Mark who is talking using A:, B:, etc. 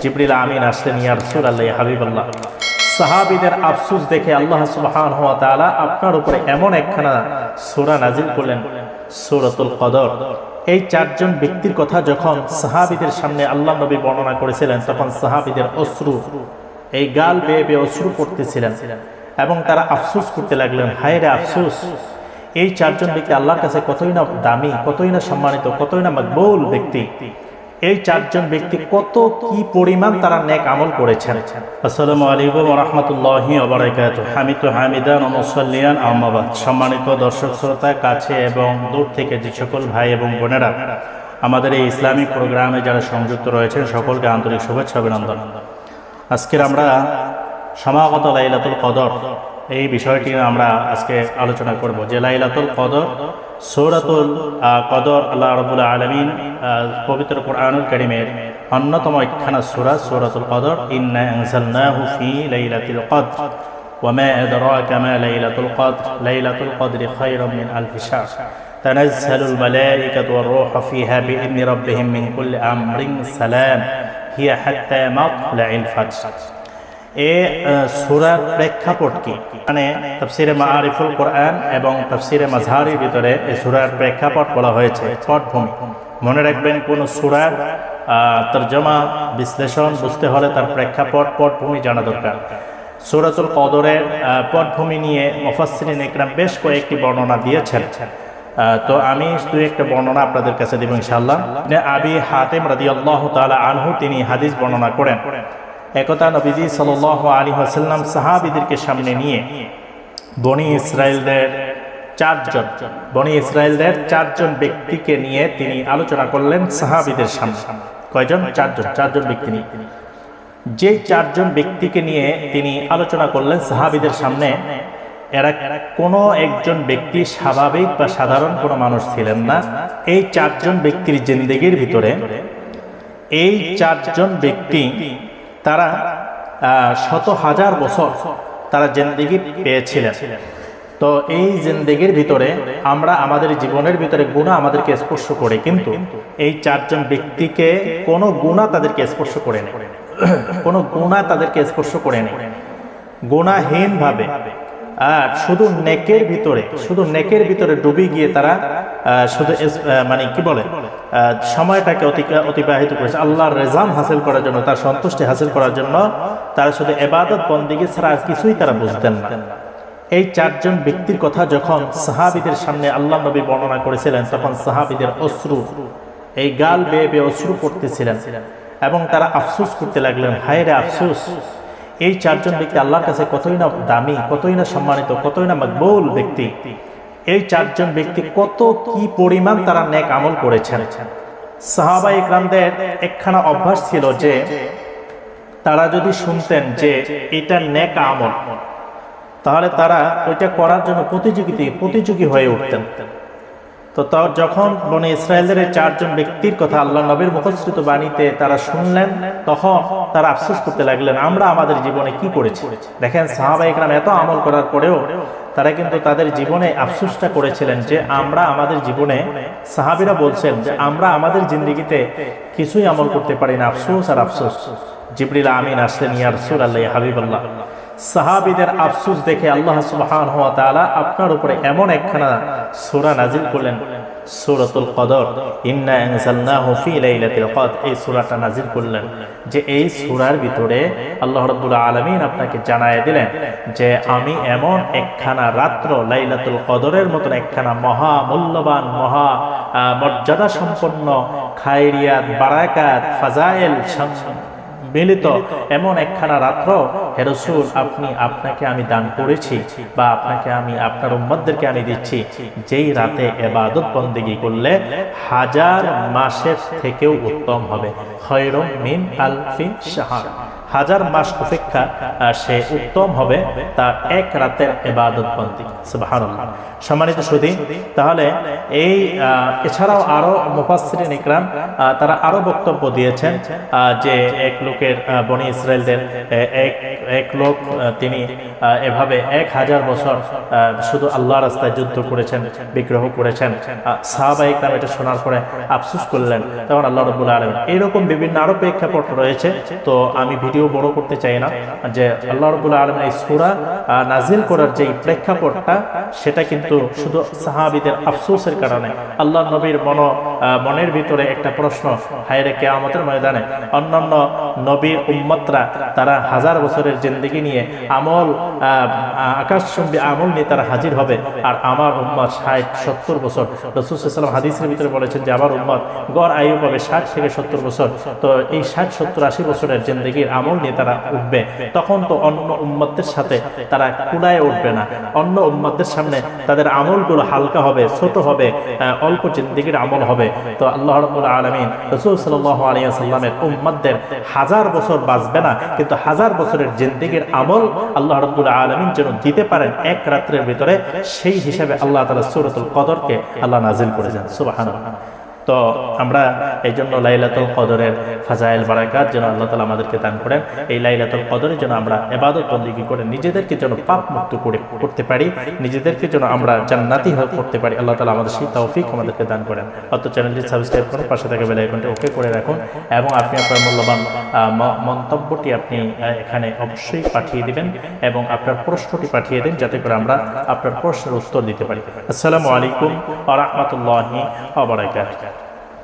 A: জিবরিল আমিন আসলেন, ইয়া রাসূলুল্লাহ, ইয়া হাবিবাল্লাহ। সাহাবীদের আফসোস দেখে আল্লাহ সুবহানাহু ওয়া তাআলা আপনার উপরে এমন একখানা সূরা নাজিল করলেন, সূরাতুল কদর। এই চারজন ব্যক্তির কথা যখন সাহাবীদের সামনে আল্লাহ নবী বর্ণনা করেছিলেন, তখন সাহাবীদের অশ্রু, এই গাল বেয়ে বেয়ে অশ্রু পড়তেছিলেন এবং তারা আফসোস করতে লাগলেন, হায় রে আফসোস, এই চারজন ব্যক্তি আল্লাহর কাছে কতই না দামি, কতই না সম্মানিত, কতই না মকবুল ব্যক্তি। এই চারজন ব্যক্তি কত কি পরিমাণ তারা নেক আমল করেছেন। আসসালামু আলাইকুম রহমতুল্লাহি ওবরাকাত হামিদ হামিদান মুসল্লিয়ান আহমাবাদ সম্মানিত দর্শক শ্রোতা, কাছে এবং দূর থেকে যে সকল ভাই এবং বোনেরা আমাদের এই ইসলামিক প্রোগ্রামে যারা সংযুক্ত রয়েছেন, সকলকে আন্তরিক শুভেচ্ছা অভিনন্দন। আজকের আমরা সমাগত লাইলাতুল কদর এই বিষয়টি নিয়ে আমরা আজকে আলোচনা করব যে লাইলাতুল কদর সৌরাতুল আহ, কদর আল্লাহ রবুল্লা আলমিন পবিত্র কোরআনুল করিমের অন্যতম একখানা সুরা সৌরাতুল কদর ইন্না আনজালনাহু ফি লাইলাতুল কদর وما أدراك ما ليلة القدر ليلة القدر خير من ألف شهر تنزل الملائكة والروح فيها بإذن ربهم من كل أمر سلام هي حتى مطلع الفجر এ সুরার প্রেক্ষাপট কি? মানে তাফসিরে মাআরিফুল কোরআন এবং তাফসিরে মাঝহারির ভিতরে এই সুরার প্রেক্ষাপট বলা হয়েছে, পটভূমি। মনে রাখবেন কোন সুরার তর্জমা, বিশ্লেষণ বুঝতে হলে তার প্রেক্ষাপট, পটভূমি জানা দরকার। সুরাতুল কদরের পটভূমি নিয়ে মুফাসসিরিন ইকরাম বেশ কয়েকটি বর্ণনা দিয়েছেন। তো আমি দু একটা বর্ণনা আপনাদের কাছে দেব ইনশাআল্লাহ। আবি হাতেম রাদিয়াল্লাহু তাআলা আনহু, তিনি হাদিস বর্ণনা করেন। একতা নবীজি সাল্লাল্লাহু আলাইহি ওয়াসাল্লাম সাহাবিদেরকে সামনে নিয়ে বনি ইসরায়েলদের চারজন, বনি ইসরায়েলদের চারজন ব্যক্তিকে নিয়ে তিনি আলোচনা করলেন সাহাবিদের সামনে। কয়জন? চারজন চারজন ব্যক্তি নিয়ে। যে চারজন ব্যক্তিকে নিয়ে তিনি আলোচনা করলেন সাহাবিদের সামনে, এরা কোনো একজন ব্যক্তি স্বাভাবিক বা সাধারণ কোনো মানুষ ছিলেন না। এই চারজন ব্যক্তির জিন্দেগির ভিতরে এই চারজন ব্যক্তি তারা শত হাজার বছর তারা জিন্দেগি পেয়েছিলেন। তো এই জিন্দেগির ভিতরে আমরা আমাদের জীবনের ভিতরে গুণা আমাদেরকে স্পর্শ করে, কিন্তু এই চারজন ব্যক্তিকে কোনো গুণা তাদেরকে স্পর্শ করে নেই। কোনো গুণা তাদেরকে স্পর্শ করে নেই। গুণাহীন ভাবে আর শুধু নেকের ভিতরে, শুধু নেকের ভিতরে ডুবে গিয়ে তারা শুধু মানে কি বলে? সময়টাকে অতিবাহিত করেছে। আল্লাহর রেজাম হাসিল করার জন্য, তার সন্তুষ্টি হাসিল করার জন্য তারা শুধু এবাদত বন্দিগি ছাড়া আর কিছুই তারা বুঝতেন না। এই চারজন ব্যক্তির কথা যখন সাহাবিদের সামনে আল্লাহ নবী বর্ণনা করেছিলেন, তখন সাহাবিদের অশ্রু, এই গাল বেয়ে বেয়ে অশ্রু পড়তেছিলেন এবং তারা আফসোস করতে লাগলেন হায় রে আফসোস, এই চারজন ব্যক্তি আল্লাহর কাছে কতই না দামি, কতই না সম্মানিত, কতই না মকবুল ব্যক্তি। এই চারজন ব্যক্তি কত কি পরিমাণ তারা নেক আমল করেছেন। সাহাবা ইকরামদের একখানা অভ্যাস ছিল যে তারা যদি শুনতেন যে এটা নেক আমল, তাহলে তারা ওইটা করার জন্য প্রতিযোগিতা প্রতিযোগী হয়ে উঠতেন। তো তার যখন বনে ইসরায়েলের চারজন ব্যক্তির কথা আল্লাহ নবীর মুখস্থিত বাণীতে তারা শুনলেন, তখন তারা আফসোস করতে লাগলেন, আমরা আমাদের জীবনে কি করেছি? দেখেন সাহাবা ইকরাম এত আমল করার পরেও তারা কিন্তু তাদের জীবনে আফসোসটা করেছিলেন যে আমরা আমাদের জীবনে সাহাবিরা বলছেন যে আমরা আমাদের জিন্দিগিতে কিছুই আমল করতে পারি না, আফসোস আর আফসোস। জিবরিল আমিন আসলেন, ইয়া রাসূলুল্লাহ হাবিবাল্লাহ। সাহাবীদের আফসুস দেখে আল্লাহ তাআলা আপনার উপরে এমন একখানা সূরা নাজিল করলেন। সূরাতুল কদর। ইন্না আনজালনাহু ফি লাইলাতিল কদর। এই সূরাটা নাজিল করলেন যে এই সূরার ভিতরে আল্লাহ রাব্বুল আলামিন আপনাকে জানায় দিলেন যে আমি এমন একখানা রাত্র লাইলাতুল কদরের মতন একখানা মহা মূল্যবান মহা মর্যাদা সম্পন্ন খায়রিয়াত, বারাকাত, ফাজাইল মিলিত এমন একখানা রাত্র হেরসুল আপনি আপনাকে আমি দান করেছি বা আপনাকে আমি আপনার উম্মদদেরকে আমি দিচ্ছি। যেই রাতে এবাদত বন্দিগি করলে হাজার মাসের থেকেও উত্তম হবে। খয়রম মিন আলফিন শাহার হাজার মাস অপেক্ষা সে উত্তম হবে তার এক রাতের এবাদত বন্দি। সুবহানাল্লাহ। সম্মানিত সুদী তাহলে এই এছাড়াও আরও মুফাসসিরিন ইকরাম তারা আরও বক্তব্য দিয়েছেন যে এক লোকের বনি ইসরায়েলদের এক এক লোক তিনি এভাবে এক হাজার বছর শুধু আল্লাহ রাস্তায় যুদ্ধ করেছেন, বিগ্রহ করেছেন। সাহাবা ইকরাম এটা শোনার পরে আফসুস করলেন। তখন আল্লাহ রব্বুল আলম এরকম বিভিন্ন আরও প্রেক্ষাপট রয়েছে। তো আমি ভিডিও বড় করতে চাই না, যে আল্লাহ রব্বুল আলম এই সুরা নাজিল করার যে প্রেক্ষাপটটা, সেটা কিন্তু শুধু সাহাবিদের আফসোসের কারণে। আল্লাহ নবীর মন মনের ভিতরে একটা প্রশ্ন, হায়রে কে আমাদের ময়দানে। অন্যান্য নবীর উম্মতরা, তারা হাজার বছরের জিন্দিগি নিয়ে আমল আকাশচুম্বী আমল নিয়ে তারা হাজির হবে। আর আমার উম্মত ষাট, সত্তর বছর। রসুলাম হাদিসের ভিতরে বলেছেন যে, আমার উম্মত গড় আয়ু পাবে ষাট থেকে সত্তর বছর। তো এই ষাট, সত্তর, আশি বছরের জিন্দিগির আমল নিয়ে তারা উঠবে। তখন তো অন্য উম্মতের সাথে তারা কুলায় উঠবে না। অন্য উম্মতের সামনে তাদের আমলগুলো হালকা হবে, ছোট হবে অল্প জিন্দিগির আমল হবে। তো আল্লাহ রবুল আলমিন রসুল সাল্লাহ আলিয়া সাল্লামের উম্মতদের হাজার বছর বাঁচবে না, কিন্তু হাজার বছরের জিন্দিগির আমল আল্লাহ রব্বুল আলমিন যেন দিতে পারেন এক রাত্রের ভিতরে, সেই হিসাবে আল্লাহ তালা সুরতুল কদরকে আল্লাহ নাজিল করেছেন। সুবাহান তো আমরা এই জন্য লাইলাতুল কদরের ফাজাইল বারাকাত যেন আল্লাহ তালা আমাদেরকে দান করেন। এই লাইলাতুল কদরের জন্য আমরা এবাদত বন্দিগি করে নিজেদেরকে যেন পাপ মুক্ত করে করতে পারি, নিজেদেরকে যেন আমরা জান্নাতি করতে পারি, আল্লাহ তালা আমাদের সেই তৌফিক আমাদেরকে দান করেন। অত চ্যানেলটি সাবস্ক্রাইব করুন, পাশে থাকা বেল আইকনটি ওকে করে রাখুন এবং আপনি আপনার মূল্যবান মন্তব্যটি আপনি এখানে অবশ্যই পাঠিয়ে দিবেন এবং আপনার প্রশ্নটি পাঠিয়ে দিন যাতে করে আমরা আপনার প্রশ্নের উত্তর দিতে পারি। আসসালামু আলাইকুম আ রহমতুল্লাহি আবরাকাত